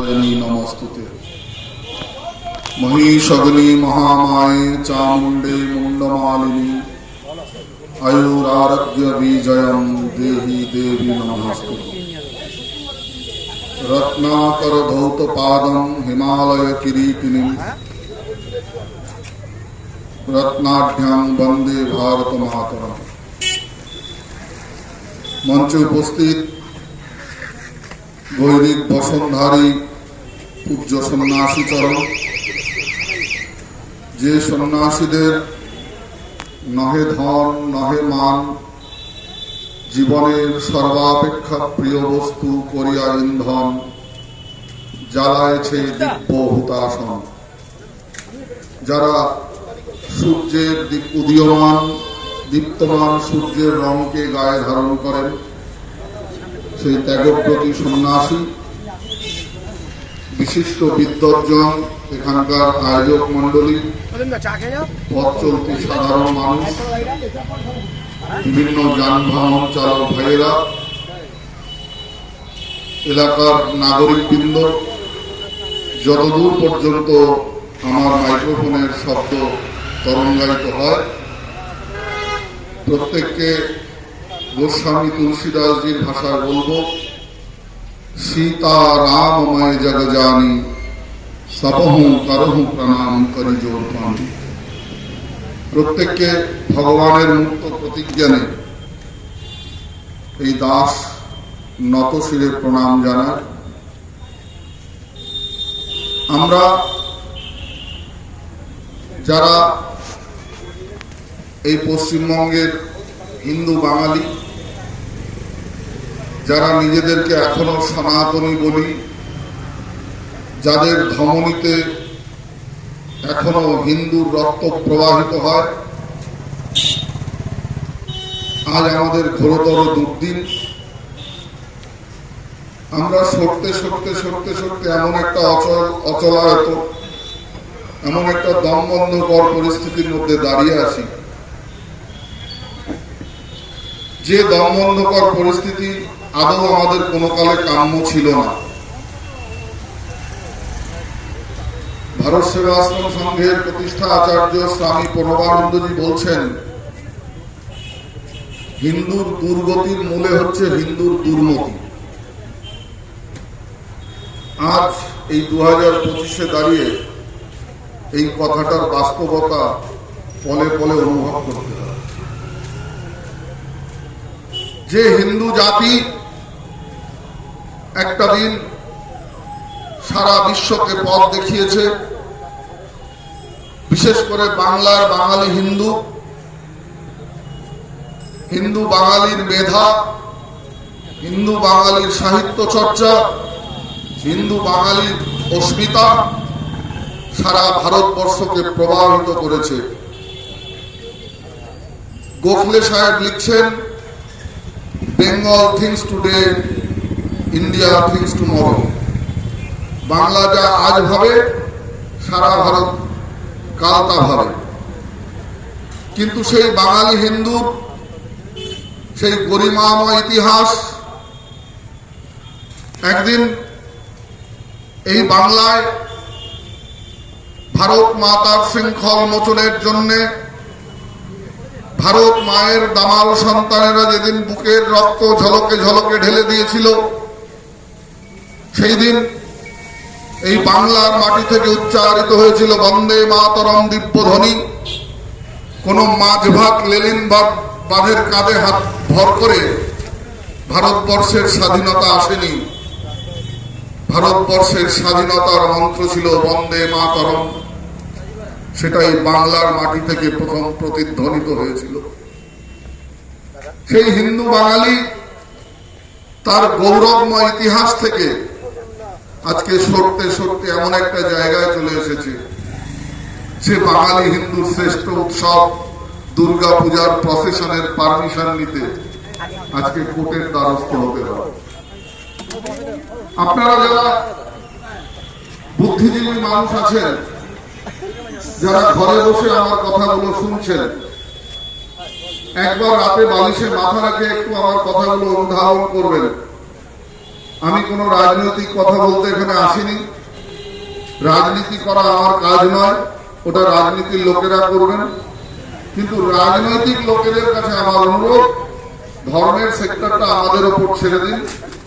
সর্বজনী নমস্তুতে। মহিষগনি মহামায়ে চামুণ্ডে মুন্ডমালিনী আয়ুরারোগ্য বিজয়ম দেহি দেবী নমস্তুতে। রত্নাকর ধৌত পাদম হিমালয় কিরীটিনী। রত্নাঢ্যাং বন্দে ভারত মাতরম। মঞ্চে উপস্থিত গৈরিক বসনধারী পূজ্য সন্ন্যাসী চরণ যে সন্ন্যাসীদের নহে ধন, নহে মান, জীবনের সর্বাপেক্ষা প্রিয় বস্তু করিয়া ইন্ধন, জ্বালায়ছে দিব্য হুতাসন। যারা সূর্যের উদীয়মান, দীপ্তমান সূর্যের রঙকে গায়ে ধারণ করেন, সেই ত্যাগব্রতী সন্ন্যাসী বিশিষ্ট বিদ্বজ্জন এখানকার আয়োজক মণ্ডলী পথ চলতি সাধারণ মানুষ বিভিন্ন যানবাহন চালক ভাইয়েরা এলাকার নাগরিকবৃন্দ যতদূর পর্যন্ত আমার মাইক্রোফোনের শব্দ তরঙ্গায়িত হয় প্রত্যেককে গোস্বামী তুলসীদাসজির ভাষায় বলব সীতা রামময় জগজানি সবহু করহু প্রণাম করি জোর পানি প্রত্যেককে ভগবানের মুক্ত প্রতিজ্ঞানে এই দাস নত শিরে প্রণাম জানায়। আমরা যারা এই পশ্চিমবঙ্গের হিন্দু বাঙালি যারা নিজেদেরকে এখনও সনাতনী বলি, যাদের ধমনীতে এখনও হিন্দুর রক্ত প্রবাহিত হয়, আজ আমাদের ঘোরতর দুর্দিন। আমরা সরতে সরতে সরতে সরতে এমন একটা অচল, অচলায়ত, এমন একটা দমবন্ধকর পরিস্থিতির মধ্যে দাঁড়িয়ে আছি। যে দমবন্ধকর পরিস্থিতি আদৌ আমাদের কোনো কালে কাম্য ছিল না। ভারত সেবাশ্রম সংঘের প্রতিষ্ঠা আচার্য স্বামী প্রণবানন্দজি বলছেন, হিন্দুর দুর্গতির মূলে হচ্ছে হিন্দুর দুর্মতি। আজ এই দু হাজার পঁচিশে দাঁড়িয়ে এই কথাটার বাস্তবতা পলে পলে অনুভব করতে হবে। যে হিন্দু জাতি একটা দিন সারা বিশ্বকে পথ দেখিয়েছে, বিশেষ করে বাংলার বাঙালি হিন্দু। হিন্দু বাঙালির মেধা, হিন্দু বাঙালির সাহিত্য চর্চা, হিন্দু বাঙালির অস্মিতা সারা ভারতবর্ষকে প্রভাবিত করেছে। গোখলে সাহেব লিখছেন Bengal thinks today India thinks tomorrow Bangla যা আজ ভাবে সারা ভারত কাল তা ভাবে। কিন্তু সেই বাঙালি হিন্দুর সেই গরিমাময় ইতিহাস, একদিন এই বাংলায় ভারত মাতার শৃঙ্খল মোচনের জন্যে ভারত মায়ের দামাল সন্তানেরা যেদিন বুকের রক্ত ঝলকে ঝলকে ঢেলে দিয়েছিল, সেই দিন এই বাংলার মাটি থেকে উচ্চারিত হয়েছিল বন্দে মাতরম দিব্যধ্বনি। কোন মাঝ ভাগ লেলিন বাঁধের কাঁধে হাত ভর করে ভারতবর্ষের স্বাধীনতা আসেনি। ভারতবর্ষের স্বাধীনতার মন্ত্র ছিল বন্দে মাতরম। সেটাই বাংলার মাটি থেকে প্রথম প্রতিধ্বনিত হয়েছিল। সেই হিন্দু বাঙালি তার গৌরবময় ইতিহাস থেকে আজকে সরতে সরতে এমন একটা জায়গায় চলে এসেছে। সে বাঙালি হিন্দুর শ্রেষ্ঠ উৎসব দুর্গা পূজার প্রসেশনের পারমিশন নিতে আজকে কোর্টের দ্বারস্থ হতে হয় আপনারা যারা বুদ্ধিজীবী মানুষ আছেন যারা ঘরে বসে আমার কথাগুলো শুনছেন, একবার রাতে বালিশে মাথা রাখে একটু আমার কথাগুলো অনুধাবন করবেন। আমি কোনো রাজনৈতিক কথা বলতে এখানে আসিনি। রাজনীতি করা আমার কাজ নয়, ওটা রাজনীতির লোকেরা করবেন। কিন্তু রাজনৈতিক লোকেদের কাছে আমার অনুরোধ, ধর্মের সেক্টরটা আমাদের ওপর ছেড়ে দিন।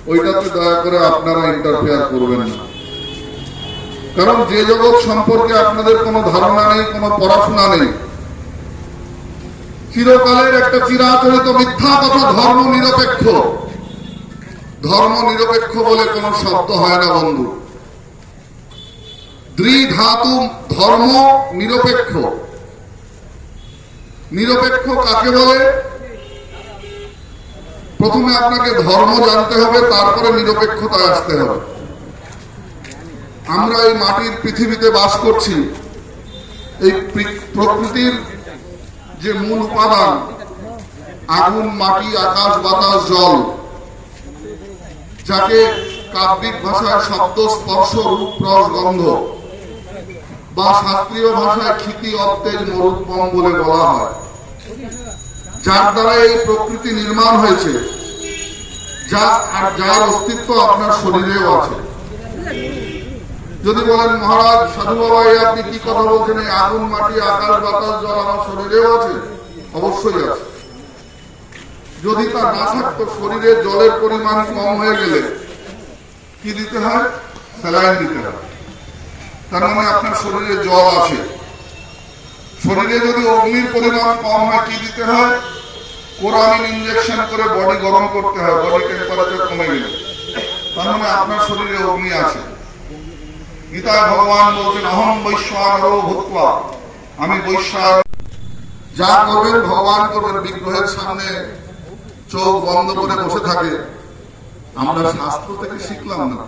ওইটাতে দয়া করে আপনারা ইন্টারফেয়ার করবেন না। কারণ যে জগৎ সম্পর্কে আপনাদের কোনো ধারণা নেই, কোনো পড়াশোনা নেই, চিরকালের একটা চিরাচরিত মিথ্যা কথা ধর্ম নিরপেক্ষ। ধর্ম নিরপেক্ষ বলে কোনো শব্দ হয় না, বন্ধু। দ্বিধাতু ধর্ম নিরপেক্ষ। নিরপেক্ষ কাকে বলে? প্রথমে আপনাকে ধর্ম জানতে হবে, তারপরে নিরপেক্ষতায় আসতে হবে। আমরা এই মাটির পৃথিবীতে বাস করছি। এই প্রকৃতির যে মূল উপাদান, আগুন, মাটি, আকাশ, বাতাস, জল, যাকে কাব্যিক ভাষায় শব্দ, স্পর্শ, রূপ, রস, গন্ধ বা শাস্ত্রীয় ভাষায় ক্ষিতি, অত্তেজ মরুদ্বম বলে বলা হয়। যার দ্বারা এই প্রকৃতি নির্মাণ হয়েছে, যা, আর যার অস্তিত্ব আপনার শরীরেও আছে। যদি বলেন, মহারাজ সাধু বাবা আপনি কি কথা বলছেন? এই আগুন, মাটি, আকাশ, বাতাস, জল আমার শরীরেও আছে? অবশ্যই আছে। যদি তা না থাকতো, শরীরে জলের পরিমাণ কম হয়ে গেলে কি দিতে হয়? স্যালাইন দিতে হয়। তার মানে আপনার শরীরে জল আছে। শরীরে যদি অগ্নির পরিমাণ কম হয়, কি দিতে হয়? কোরামিন ইঞ্জেকশন করে বডি গরম করতে হয়। বডি টেম্পারেচার কমে গেলে। তার মানে আপনার শরীরে অগ্নি আছে। গীতায় ভগবান বলছেন, অহম বৈশ্বানরো ভূত্বা। আমি বৈশ্বান যা করবেন ভগবান করবেন, বিগ্রহের সামনে চোখ বন্ধ করে বসে থাকে। আমরা শাস্ত্র থেকে শিখলাম না।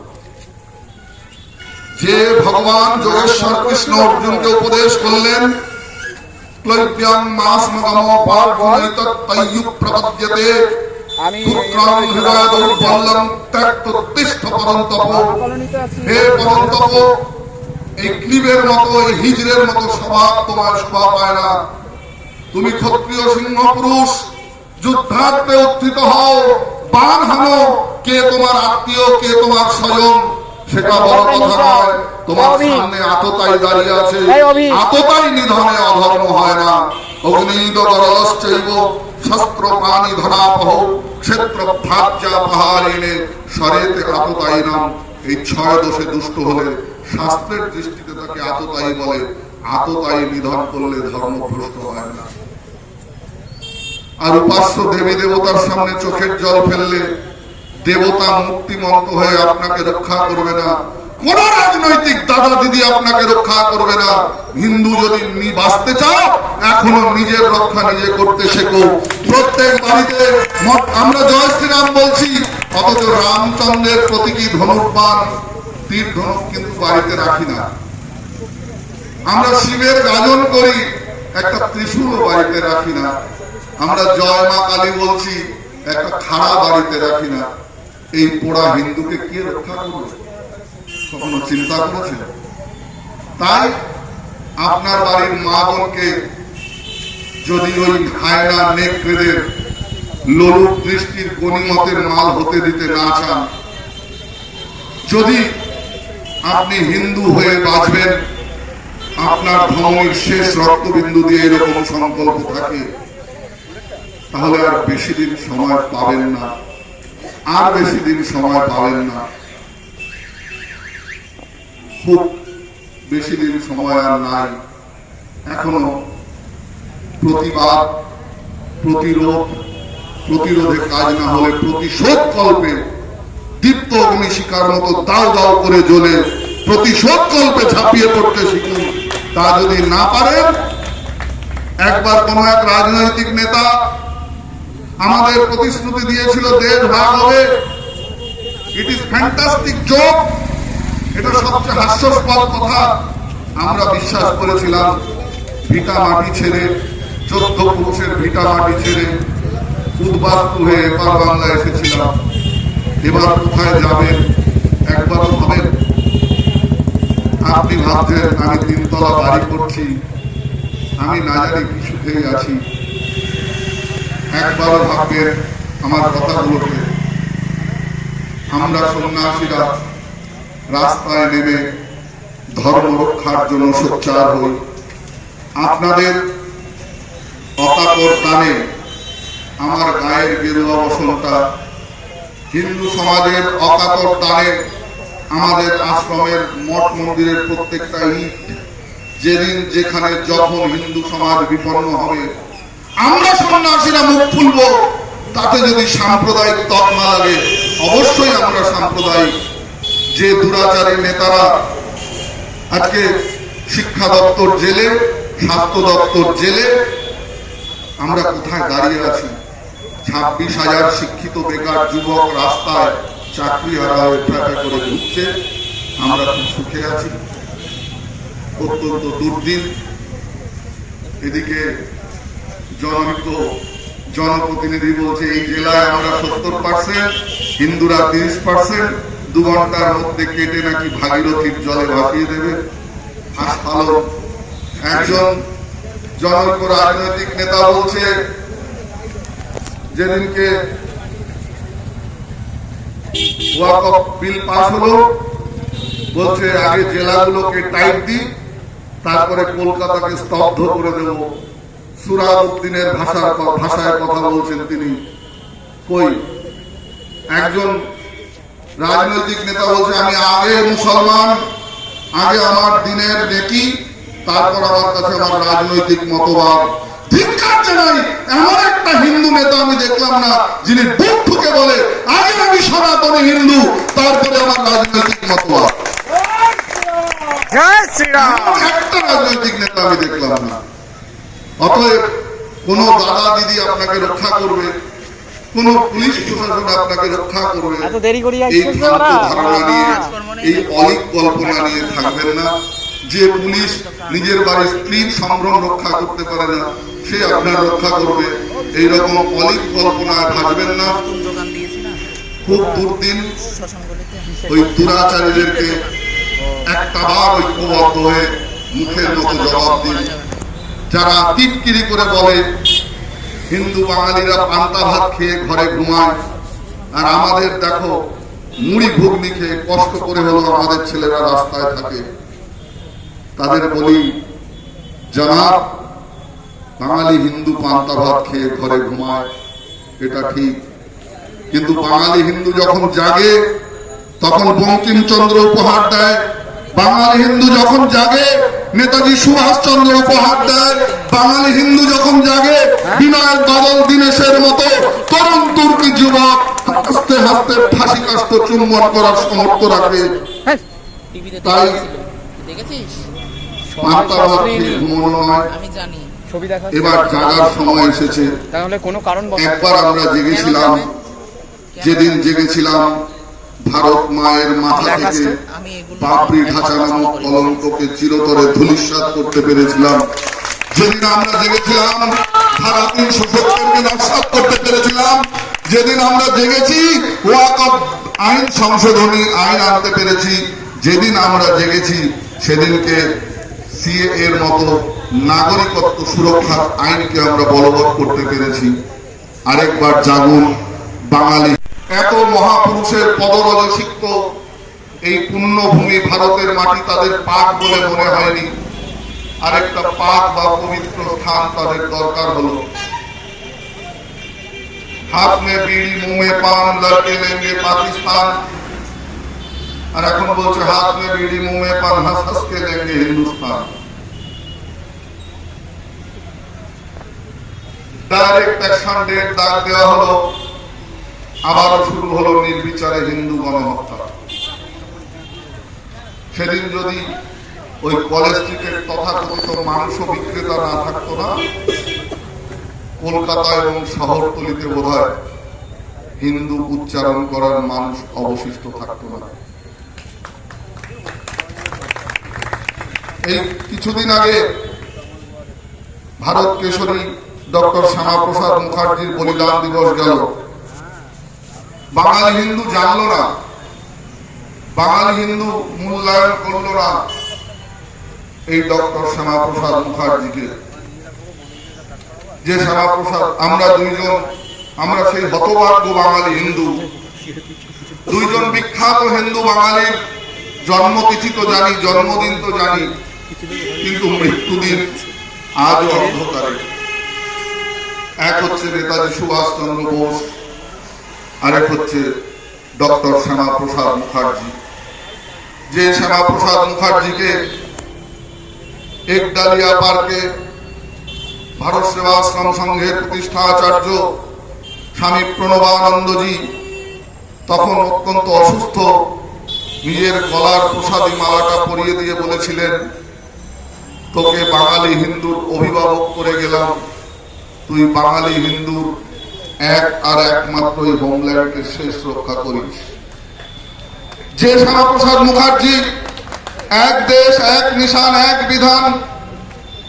যে ভগবান যোগেশ্বর কৃষ্ণ অর্জুনকে উপদেশ করলেন, ক্লৈব্যং মাস মগম পার্বণিত তৈয়ুক প্রপদ্যতে। আমি এই ক্লিবের মতো এই মতো স্বভাব তোমার পায় না। তুমি ক্ষত্রিয় সিংহ পুরুষ যুদ্ধার্থে উত্থিত হও বান হানো। কে তোমার আত্মীয় কে তোমার স্বয়ং সেটা বড় কথা নয়। তোমার সামনে আততাই দাঁড়িয়ে আছে। আততাই নিধনে অধর্ম হয় না। অগ্নিদ গরলশ্চৈব আর উপাস্য দেবী দেবতার সামনে চোখের জল ফেললে দেবতা মুক্তিমন্ত হয়ে আপনাকে রক্ষা করবে না। কোন রাজনৈতিক দাদা দিদি আপনাকে রক্ষা করবে না। হিন্দু যদি বাঁচতে চাও, এখনও নিজের রক্ষা নিজে করতে শেখো। প্রত্যেক বাড়িতে আমরা জয় শ্রীরাম বলছি, অথচ রামচন্দ্রের প্রতীকী ধনুর্বান তীর ধনুক কিন্তু বাড়িতে রাখি না। আমরা শিবের গাজন করি, একটা ত্রিশূল বাড়িতে রাখি না। আমরা জয় মা কালী বলছি, একটা খাড়া বাড়িতে রাখি না। এই পোড়া হিন্দুকে কে রক্ষা করবে? কখনো চিন্তা করেছেন? তাই আপনার বাড়ির মা বোনকে যদি ওই হায়না নেকড়েদের লোলুপ দৃষ্টির গণিমতের মাল হতে দিতে না চান, যদি আপনি হিন্দু হয়ে বাঁচবেন, আপনার ধর্মের শেষ রক্তবিন্দু দিয়ে এরকম সংকল্প থাকে, তাহলে আর বেশি দিন সময় পাবেন না। আর বেশি দিন সময় পাবেন না। খুব বেশি দিন সময় আর নাই। এখনও প্রতিবাদ, প্রতিরোধ প্রতিরোধে কাজ না হলে দীপ্ত অগ্নি শিকার মতো দাও দাও করে জ্বলে ঝাঁপিয়ে পড়তে শিখুন। তা যদি না পারেন, একবার কোন এক রাজনৈতিক নেতা আমাদের প্রতিশ্রুতি দিয়েছিল দেশ ভাগ হবে। ইট ইজ ফ্যান্টাস্টিক জোক এটা সবচেয়ে হাস্যস্পদ কথা। আমরা বিশ্বাস করেছিলাম, ভিটা মাটি ছেড়ে, চোদ্দ পুরুষের ভিটা মাটি ছেড়ে উদ্বাস্তু হয়ে এবার বাংলা এসেছিলাম। এবার কোথায় যাবেন একবার ভাবেন? আপনি ভাবছেন, আমি তিনতলা বাড়ি করছি, আমি না জানি কি সুখেই আছি। একবারও ভাববেন আমার কথাগুলোকে। আমরা সন্ন্যাসীরা রাস্তায় নেমে ধর্ম রক্ষার জন্য সোচ্চার হই। আপনাদের অকাতর টানে আমার গায়ের গেরুয়া বসনটা হিন্দু সমাজের অকাতর টানে আমাদের আশ্রমের মঠ মন্দিরের প্রত্যেকটা ইট, যেদিন যেখানে যখন হিন্দু সমাজ বিপন্ন হবে, আমরা সন্ন্যাসীরা মুখ খুলব, তাতে যদি সাম্প্রদায়িক তকমা লাগে, অবশ্যই আমরা সাম্প্রদায়িক যে দুরাচারী নেতারা আজকে শিক্ষা দপ্তর জেলে, স্বাস্থ্য দপ্তর জেলে, আমরা কোথায় দাঁড়িয়ে আছি? ছাব্বিশ হাজার শিক্ষিত বেকার যুবক রাস্তায় চাকরি হারা হয়ে করে ঘুরছে। আমরা খুব সুখে আছি। অত্যন্ত দুর্দিন। এদিকে জনমিত জনপ্রতিনিধি বলছে, এই জেলায় আমরা সত্তর পার্সেন্ট হিন্দুরা তিরিশ পার্সেন্ট দু ঘণ্টার মধ্যে কেটে নাকি ভাগীরথীর জলে ভাসিয়ে দেবে। একজন জনৈক রাজনৈতিক নেতা বলছে, যেদিনকে বিল পাস হলো, বলছে আগে জেলাগুলোকে টাইট দিই, তারপরে কলকাতাকে স্তব্ধ করে দেব। সুরাব উদ্দিনের ভাষার ভাষায় কথা বলছেন তিনি। কই? একজন রাজনৈতিক নেতা বলছে আমি আগে মুসলমান আগে আমার দিনের নেকি তারপর আমার কাছে আমার রাজনৈতিক মতবাদ। ধিক্কার জানাই এমন একটা হিন্দু নেতা আমি দেখলাম না যিনি বুক ঠুকে বলে আগে আমি সনাতনী হিন্দু তারপরে আমার রাজনৈতিক মতবাদ। একটা নেতা আমি দেখলাম না। অতএব কোন দাদা দিদি আপনাকে রক্ষা করবে কোন পুলিশ প্রশাসন আপনাকে রক্ষা করবে। এত দেরি করি এই ভ্রান্ত ধারণা নিয়ে এই অলিক কল্পনা নিয়ে থাকবেন না। যে পুলিশ নিজের বাড়ির স্ত্রীর সম্ভ্রম রক্ষা করতে পারে না সে আপনার রক্ষা করবে। এইরকম অলিক কল্পনায় ভাসবেন না। নতুন দোকান দিয়েছি না। খুব দুর্দিন ওই দুরাচারীদেরকে একটা বার ঐক্যবদ্ধ হয়ে মুখের মতো জবাব দিন। যারা টিটকিরি করে বলে হিন্দু বাঙালিরা পান্তা ভাত খেয়ে ঘরে ঘুমায়। আর আমাদের দেখো, মুড়ি ঘুগনি খেয়ে কষ্ট করে হলো আমাদের ছেলেরা রাস্তায় থাকে। তাদের বলি জানাব বাঙালি হিন্দু পান্তা ভাত খেয়ে ঘরে ঘুমায়। এটা ঠিক। কিন্তু বাঙালি হিন্দু যখন জাগে, তখন বঙ্কিমচন্দ্র উপহার দেয়। বাঙালি হিন্দু যখন জাগে নেতাজি সুভাষচন্দ্র উপহার দেয় বাঙালি হিন্দু যখন জাগে বিনয় বাদল দীনেশের মতো তরুণ তুর্কি যুবক হাসতে হাসতে ফাঁসি কাস্ত চুম্বন করার সমর্থ রাখে। তাই- এবার জাগার সময় এসেছে। তাহলে কোনো কারণ একবার আমরা জেগেছিলাম। যেদিন জেগেছিলাম ভারত মায়ের মাথা থেকে ঢাকা নামক কলঙ্ককে চিরতরে করতে পেরেছিলাম। যেদিন আমরা জেগেছিলাম ধারা তিনশো সত্তরকে নস্বাত করতে পেরেছিলাম যেদিন আমরা জেগেছি ওয়াকফ আইন সংশোধনী আইন আনতে পেরেছি যেদিন আমরা জেগেছি সেদিনকে সিএ এর মতো নাগরিকত্ব সুরক্ষার আইনকে আমরা বলবৎ করতে পেরেছি। আরেকবার জাগুন বাঙালি এত মহাপুরুষের পদরজ সিক্ত এই পুণ্যভূমি ভারতের মাটি তাদের পাক বলে মনে হয়নি। আরেকটা পাক বা পবিত্র স্থান তাদের দরকার হলো। হাত মে বিড়ি মুমে পান লড়কে লেঙ্গে পাকিস্তান। আর এখন বলছে হাত মে বিড়ি মুমে পান হাস হাসকে লেঙ্গে হিন্দুস্তান। ডাইরেক্ট অ্যাকশন ডেট ডাক দেওয়া হলো। আবারও শুরু হলো নির্বিচারে হিন্দু গণহত্যা। সেদিন যদি ওই কলেজ স্ট্রিটের তথাকথিত মাংস বিক্রেতা না থাকতো না, কলকাতা এবং শহরতলিতে বোধ হিন্দু উচ্চারণ করার মানুষ অবশিষ্ট থাকতো না। এই কিছুদিন আগে ভারত কেশরী ডক্টর শ্যামাপ্রসাদ মুখার্জির বলিদান দিবস গেল। বাঙালি হিন্দু জানলো না। বাঙালি হিন্দু মূল্যায়ন করল না। এই ডক্টর শ্যামাপ্রসাদ মুখার্জিকে। যে শ্যামাপ্রসাদ, আমরা দুইজন, আমরা সেই হতভাগ্য বাঙালি হিন্দু। দুইজন বিখ্যাত হিন্দু বাঙালির জন্মতিথি তো জানি, জন্মদিন তো জানি, কিন্তু মৃত্যুদিন আজ অন্ধকারে। এক হচ্ছে নেতাজি সুভাষ চন্দ্র বোস আরেক হচ্ছে ডক্টর শ্যামা প্রসাদ মুখার্জি। যে শ্যামা প্রসাদ মুখার্জিকে একডালিয়া পার্কে ভারত সেবাশ্রম সংঘের প্রতিষ্ঠা আচার্য স্বামী প্রণবানন্দজি তখন অত্যন্ত অসুস্থ, নিজের গলার প্রসাদী মালাটা পরিয়ে দিয়ে বলেছিলেন, তোকে বাঙালি হিন্দুর অভিভাবক করে গেলাম। তুই বাঙালি হিন্দুর এক আর একমাত্র এই হোমল্যান্ডকে শেষ রক্ষা করিস যে শ্যামাপ্রসাদ মুখার্জি, এক দেশ, এক নিশান, এক বিধান,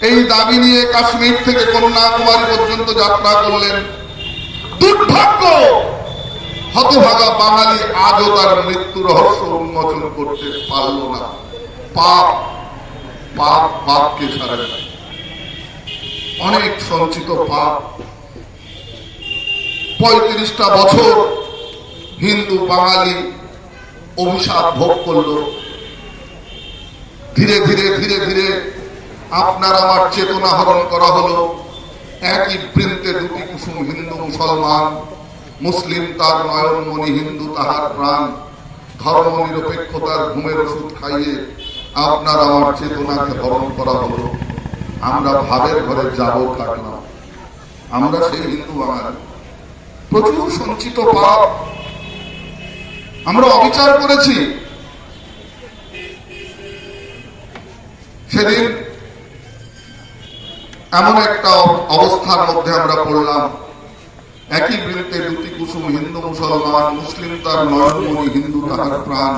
এই দাবি নিয়ে কাশ্মীর থেকে কন্যাকুমারী পর্যন্ত যাত্রা করলেন। দুর্ভাগ্য! হতভাগা বাঙালি আজও তার মৃত্যু রহস্য উন্মোচন করতে পারল না। পাপ পাপ, পাপকে ছাড়ে অনেক সঞ্চিত পাপ পঁয়ত্রিশটা বছর হিন্দু, বাঙালি অভিশাপ ভোগ করল। ধীরে ধীরে ধীরে ধীরে আপনার আমার চেতনা হরণ করা হলো। একই বৃন্তে দুটি কুসুম হিন্দু, মুসলমান, মুসলিম তার নয়নমণি হিন্দু, তাহার প্রাণ ধর্ম নিরপেক্ষতার ঘুমের ওষুধ খাইয়ে আপনার আমার চেতনাকে হরণ করা হলো। আমরা ভাবের ঘরে যাব থাকলাম আমরা সেই হিন্দু বাঙালি। প্রচুর সঞ্চিত পাপ। আমরা অবিচার করেছি। সেদিন এমন একটা অবস্থার মধ্যে আমরা পড়লাম। একই বৃত্তে দুটি কুসুম হিন্দু মুসলমান, মুসলিম তার নয়নমণি, হিন্দু তাহার প্রাণ।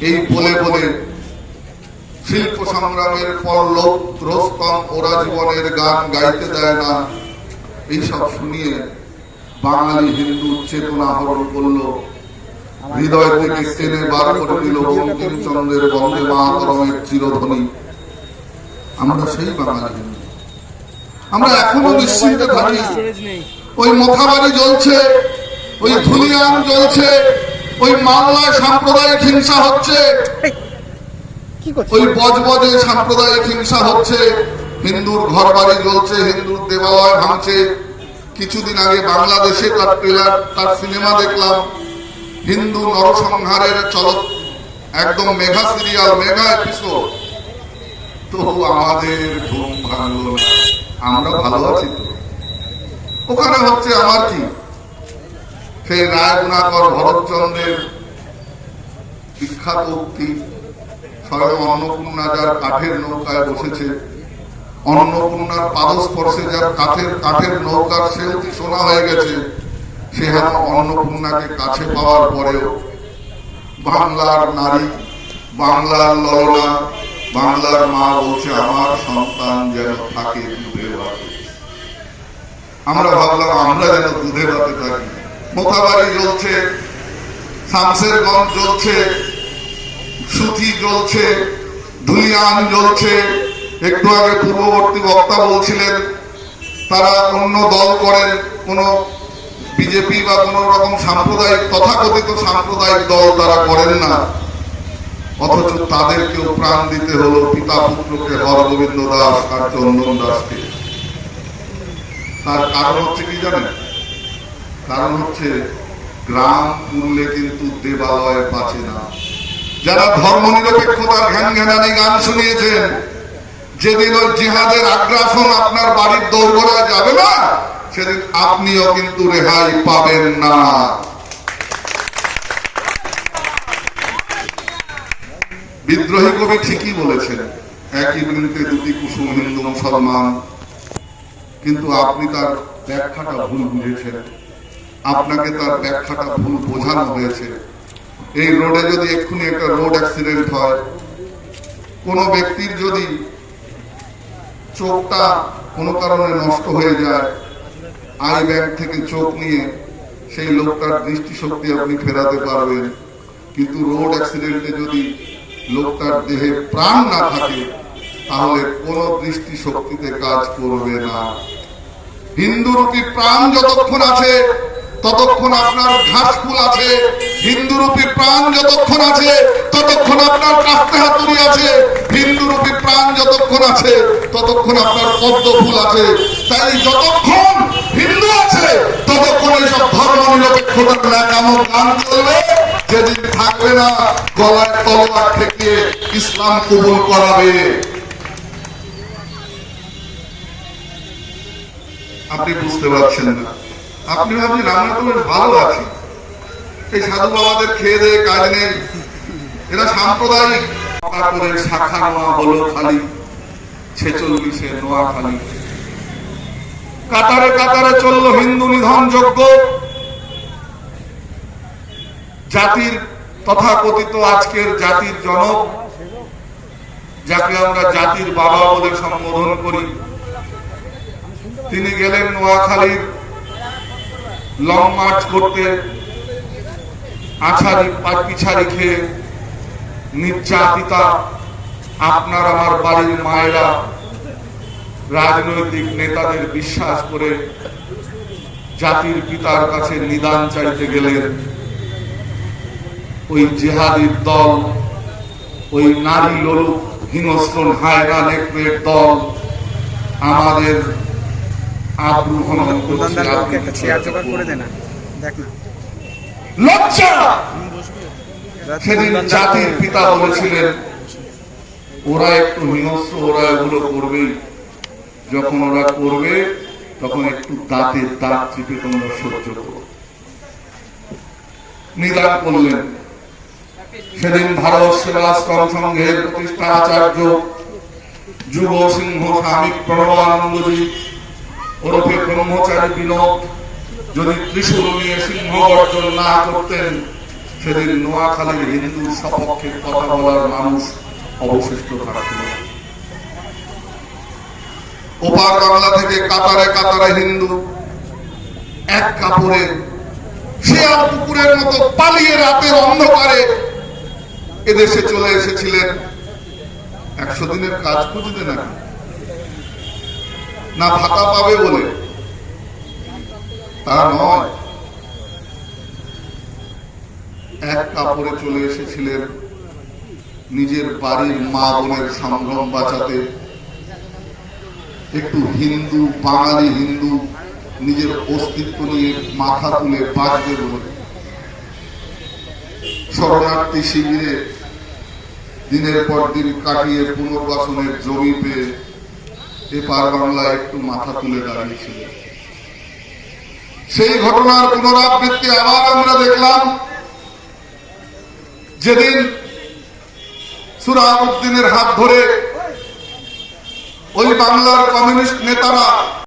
এই বলে বলে শিল্প সংগ্রামের পর লোক রোস্তম ওরা জীবনের গান গাইতে দেয় না। এইসব শুনিয়ে বাঙালি হিন্দু চেতনা হরণ করল। হৃদয় থেকে টেনে বার করে দিল বঙ্কিমচন্দ্রের বন্দে মাতরমের চিরধ্বনি। আমরা সেই বাঙালি হিন্দু আমরা এখনও নিশ্চিন্তে থাকি। ওই মথাবাড়ি জ্বলছে ওই ধুলিয়ান জ্বলছে ওই মামলায় সাম্প্রদায়িক হিংসা হচ্ছে। ওই বজবজে সাম্প্রদায়িক হিংসা হচ্ছে। হিন্দুর ঘর বাড়ি জ্বলছে হিন্দুর দেবালয় ভাঙছে। কিছুদিন আগে বাংলাদেশে তার ট্রেলার তার সিনেমা দেখলাম। হিন্দু নরসংহারের চলত একদম মেগা সিরিয়াল মেঘা এপিসোড তো আমাদের ঘুম ভাঙলো আমরা ভালো আছি তো। ওখানে হচ্ছে আমার কি? সেই রায় গুণাকর ভরতচন্দ্রের বিখ্যাত উক্তি, স্বয়ং অন্নপূর্ণা যার কাঠের নৌকায় বসেছে। অন্নপূর্ণার পাদস্পর্শে যার কাঠের কাঠের নৌকার সেউতি সোনা হয়ে গেছে। সে হেন অন্নপূর্ণাকে কাছে পাওয়ার পরেও বাংলার নারী, বাংলার ললনা, বাংলার মা বলছে, আমার সন্তান যেন থাকে দুধে ভাতে। আমরা ভাবলাম, আমরা যেন দুধে ভাতে থাকি। মোথাবাড়ি জ্বলছে শামসেরগঞ্জ জ্বলছে, সুতি জ্বলছে, ধুলিয়ান জ্বলছে একটু আগে পূর্ববর্তী বক্তা বলছিলেন, তারা অন্য দল করেন, কোন বিজেপি বা কোন রকম সাম্প্রদায়িক, তথাকথিত সাম্প্রদায়িক দল তারা করেন না। অথচ তাদেরকেও প্রাণ দিতে হলো পিতা পুত্রকে, হরগোবিন্দ দাস আর চন্দন দাসকে। তার কারণ হচ্ছে কি জানেন? কারণ হচ্ছে গ্রাম পুরলে কিন্তু দেবালয় বাঁচে না। যারা ধর্ম নিরপেক্ষতার ঘ্যান ঘ্যানানি গান শুনিয়েছেন যেদিন ওই জিহাদের আগ্রাসন আপনার বাড়ির দৌড়গোড়ায় যাবে না, সেদিন আপনিও কিন্তু রেহাই পাবেন না। বিদ্রোহী কবি ঠিকই বলেছেন একই বৃন্তে দুটি কুসুম হিন্দু মুসলমান, কিন্তু আপনি তার ব্যাখ্যাটা ভুল বুঝেছেন। আপনাকে তার ব্যাখ্যাটা ভুল বোঝানো হয়েছে। এই রোডে যদি এক্ষুনি একটা রোড অ্যাক্সিডেন্ট হয়, কোনো ব্যক্তির যদি চোখটা কোনো কারণে নষ্ট হয়ে যায়, আই ব্যাগ থেকে চোখ নিয়ে সেই লোকটার দৃষ্টিশক্তি আপনি ফেরাতে পারবেন। কিন্তু রোড অ্যাক্সিডেন্টে যদি লোকটার দেহে প্রাণ না থাকে, তাহলে কোনো দৃষ্টিশক্তিতে কাজ করবে না। হিন্দুর কি প্রাণ যতক্ষণ আছে ততক্ষণ আপনার ঘাস ফুল আছে, হিন্দুরূপী প্রাণ যতক্ষণ আছে, ততক্ষণ আপনার কাস্তে হাতুড়ি আছে, হিন্দুরূপী প্রাণ যতক্ষণ আছে, ততক্ষণ আপনার পদ্ম ফুল আছে। তাই যতক্ষণ হিন্দু আছে, ততক্ষণ এইসব ধর্ম নিরপেক্ষতার ন্যাকামো গান চলবে যেদিন থাকবে না, গলায় তলোয়ার ঠেকিয়ে ইসলাম কবুল করাবে। আপনি বুঝতে পারছেন না। আপনি ভাবছেন আমরা তো ভালো আছি। এই সাধু বাবাদের খেয়ে দিয়ে কাজ নেই। এরা সাম্প্রদায়িক। তারপরে শাখা নোয়া হলো খালি, ছেচল্লিশে নোয়া খালি কাতারে কাতারে চলল হিন্দু নিধন যজ্ঞ জাতির তথাকথিত আজকের জাতির জনক, যাকে আমরা জাতির বাবা বলে সম্বোধন করি, তিনি গেলেন নোয়াখালীর লং মার্চ করতে আছাড়ি পিছাড়ি খেয়ে নির্যাতিতা আপনার আমার বাড়ির মায়েরা, রাজনৈতিক নেতাদের বিশ্বাস করে জাতির পিতার কাছে নিদান চাইতে গেলেন। ওই জেহাদির দল, ওই নারী লোলুপ হিংস্র, হায়রা নেকড়ের দল, আমাদের আব্রু হনন করছে দোকানদার আপনি একটা চেয়ার জোগাড় করে দে না। দেখ না। লজ্জা! সেদিন জাতির পিতা বলেছিলেন ওরা একটু হিংস্র ওরা এগুলো করবেই যখন ওরা করবে তখন একটু দাঁতের দাঁত চিপে তোমরা সহ্য করো। নিদান করলেন। সেদিন ভারত সেবাশ্রম সংঘের প্রতিষ্ঠা আচার্য যুব সিংহ স্বামী প্রণবানন্দজি ওরফে ব্রহ্মচারী বিনোদ, যদি ত্রিশূল নিয়ে সিংহ গর্জন না করতেন, সেদিন নোয়াখালীর হিন্দুর সপক্ষে কথা বলার মানুষ অবশিষ্ট থাকত। ওপার বাংলা থেকে কাতারে কাতারে হিন্দু, এক কাপড়ে শেয়াল পুকুরের মতো পালিয়ে রাতের অন্ধকারে এদেশে চলে এসেছিলেন। একশো দিনের কাজ খুঁজতে নাকি? না ভাতা পাবে বলে। তা নয়। এক কাপড়ে চলে এসেছিলেন নিজের বাড়ির মা বোনের সম্ভ্রম বাঁচাতে। একটু হিন্দু, বাঙালি হিন্দু নিজের অস্তিত্ব নিয়ে মাথা তুলে বাঁচবে বলে। শরণার্থী শিবিরে দিনের পর দিন কাটিয়ে পুনর্বাসনের জমি পেয়ে এপার বাংলায় একটু মাথা তুলে দাঁড়িয়েছিল। সেই ঘটনার পুনরাবৃত্তি আবার আমরা দেখলাম। যেদিন সুরাউদ্দিনের হাত ধরে ওই বাংলার কমিউনিস্ট নেতারা